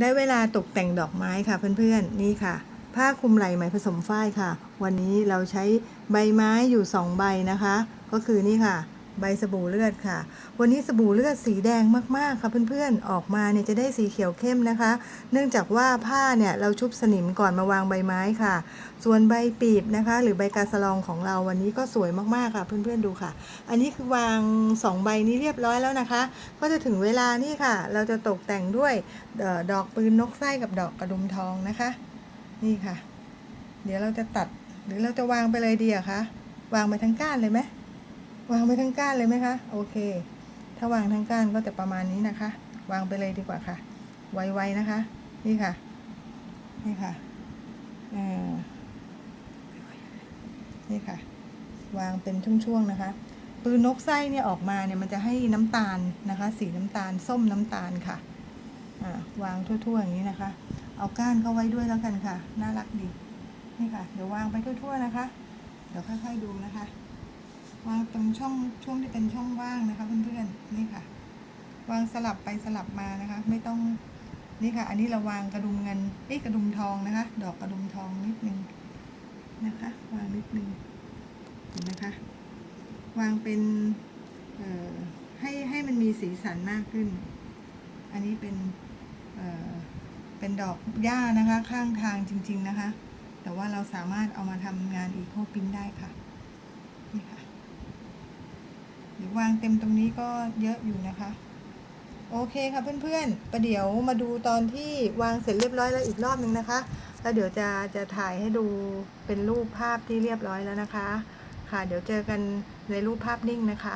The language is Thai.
ได้เวลาตกแต่งดอกไม้ค่ะเพื่อนๆ นี่ค่ะ ผ้าคลุมไหล่ไหมผสมฝ้ายค่ะ วันนี้เราใช้ใบไม้อยู่ 2 ใบนะคะ ก็คือนี่ค่ะ ใบสบู่เลือดค่ะ วันนี้สบู่เลือดสีแดงมากๆค่ะเพื่อนๆ ออกมาเนี่ยจะได้สีเขียวเข้มนะคะ เนื่องจากว่าผ้าเนี่ยเราชุบสนิมก่อนมาวางใบไม้ค่ะ ส่วนใบปีบนะคะ หรือใบกาสลองของเราวันนี้ก็สวยมากๆค่ะเพื่อนๆดูค่ะ อันนี้คือวาง 2 ใบนี้เรียบร้อยแล้วนะคะ ก็จะถึงเวลานี่ค่ะ เราจะตกแต่งด้วยดอกปืนนกไส้กับดอกกระดุมทองนะคะ นี่ค่ะ เดี๋ยวเราจะตัดหรือเราจะวางไปเลยดีอะคะวางไปทั้งก้านเลยไหม วางไปทั้งก้านเลยไหมคะ โอเค ถ้าวางทั้งก้านก็จะประมาณนี้นะคะ วางไปเลยดีกว่าค่ะ ไวๆนะคะ นี่ค่ะ นี่ค่ะนี่ค่ะ วางเป็นช่วงๆนะคะ ปืนนกไส้เนี่ยออกมาเนี่ยมันจะให้น้ำตาลนะคะ สีน้ำตาลส้มน้ำตาลค่ะอ่าวางทั่วๆอย่างนี้นะคะ เอาก้านเข้าไว้ด้วยแล้วกันค่ะ น่ารักดี นี่ค่ะ เดี๋ยววางไปทั่วๆนะคะ เดี๋ยวค่อยๆดูนะคะ วางตรงช่องช่วงที่เป็นช่องว่างนะคะ เพื่อนๆนี่ค่ะ วางสลับไปสลับมานะคะ ไม่ต้องนี่ค่ะ อันนี้เราวางกระดุมเงินเอ้กระดุมทองนะคะ ดอกกระดุมทองนิดนึงนะคะ วางนิดนึงเห็นไหมคะวางเป็นเอ่อให้ให้มันมีสีสันมากขึ้น อันนี้เป็นเอ่อเป็นดอกหญ้านะคะ ข้างทางจริง ๆนะคะ แต่ว่าเราสามารถเอามาทำงานอีโคพินได้ค่ะ นี่ค่ะเดี๋ยว วางเต็มตรงนี้ก็เยอะอยู่นะคะ โอเคค่ะเพื่อนๆ ประเดี๋ยวมาดูตอนที่วางเสร็จเรียบร้อยแล้วอีกรอบนึงนะคะ แล้วเดี๋ยวจะจะถ่ายให้ดูเป็นรูปภาพที่เรียบร้อยแล้วนะคะ ค่ะเดี๋ยวเจอกันในรูปภาพนิ่งนะคะ